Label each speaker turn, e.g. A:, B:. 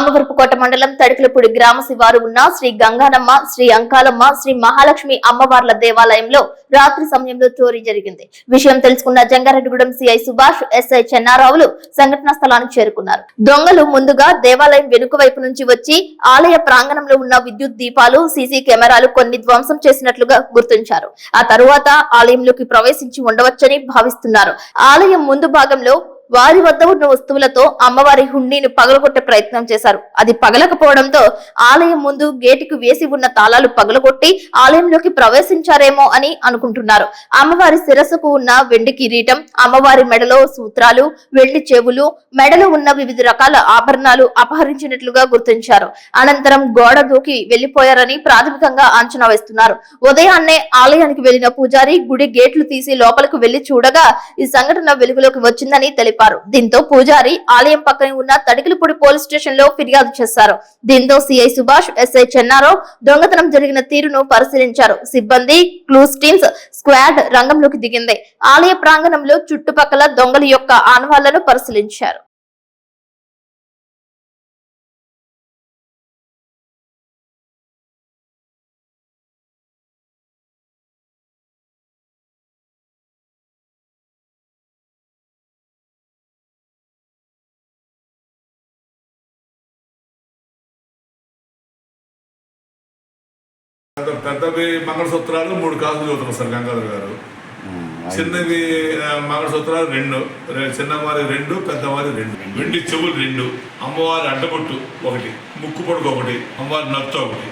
A: రామవరపుకోట మండలం తడికలపూడి గ్రామ శివారు ఉన్న శ్రీ గంగానమ్మ శ్రీ అంకాలమ్మ శ్రీ మహాలక్ష్మి అమ్మవార్ల దేవాలయంలో రాత్రి సమయంలో చోరీ జరిగింది. విషయం తెలుసుకున్న జంగారెడ్డిగూడెం సిఐ సుభాష్ ఎస్ఐ చెన్నారావులు సంఘటనా స్థలానికి చేరుకున్నారు. దొంగలు ముందుగా దేవాలయం వెనుక వైపు నుంచి వచ్చి ఆలయ ప్రాంగణంలో ఉన్న విద్యుత్ దీపాలు సీసీ కెమెరాలు కొన్ని ధ్వంసం చేసినట్లుగా గుర్తించారు. ఆ తరువాత ఆలయంలోకి ప్రవేశించి ఉండవచ్చని భావిస్తున్నారు. ఆలయం ముందు భాగంలో వారి వద్ద ఉన్న వస్తువులతో అమ్మవారి హుండీని పగలగొట్టే ప్రయత్నం చేశారు. అది పగలకపోవడంతో ఆలయం ముందు గేటుకు వేసి ఉన్న తాళాలు పగలగొట్టి ఆలయంలోకి ప్రవేశించారేమో అని అనుకుంటున్నారు. అమ్మవారి శిరస్సుకు ఉన్న వెండి కిరీటం అమ్మవారి మెడలో సూత్రాలు వెండి చెవులు మెడలో ఉన్న వివిధ రకాల ఆభరణాలు అపహరించినట్లుగా గుర్తించారు. అనంతరం గోడ దూకి వెళ్ళిపోయారని ప్రాథమికంగా అంచనా వేస్తున్నారు. ఉదయాన్నే ఆలయానికి వెళ్ళిన పూజారి గుడి గేట్లు తీసి లోపలికి వెళ్ళి చూడగా ఈ సంఘటన వెలుగులోకి వచ్చిందని తెలిపారు. దీంతో పూజారి ఆలయం పక్కనే ఉన్న తడికిలపూడి పోలీస్ స్టేషన్లో ఫిర్యాదు చేశారు. దీంతో సిఐ సుభాష్ ఎస్ఐ చెన్నారావు దొంగతనం జరిగిన తీరును పరిశీలించారు. సిబ్బంది క్లూస్ టీమ్స్ స్క్వాడ్ రంగంలోకి దిగింది. ఆలయ ప్రాంగణంలో చుట్టుపక్కల దొంగల యొక్క ఆనవాళ్ళను పరిశీలించారు.
B: పెద్దవి మంగళసూత్రాలు మూడు కాసులు చదువుతున్నారు సార్ గంగాధర్ గారు. చిన్నవి మంగళసూత్రాలు రెండు చిన్నవారి రెండు పెద్దవారి రెండు. వెండి చెవులు రెండు అమ్మవారి అడ్డబొట్టు ఒకటి ముక్కు పొడుగు ఒకటి అమ్మవారి నత్త ఒకటి.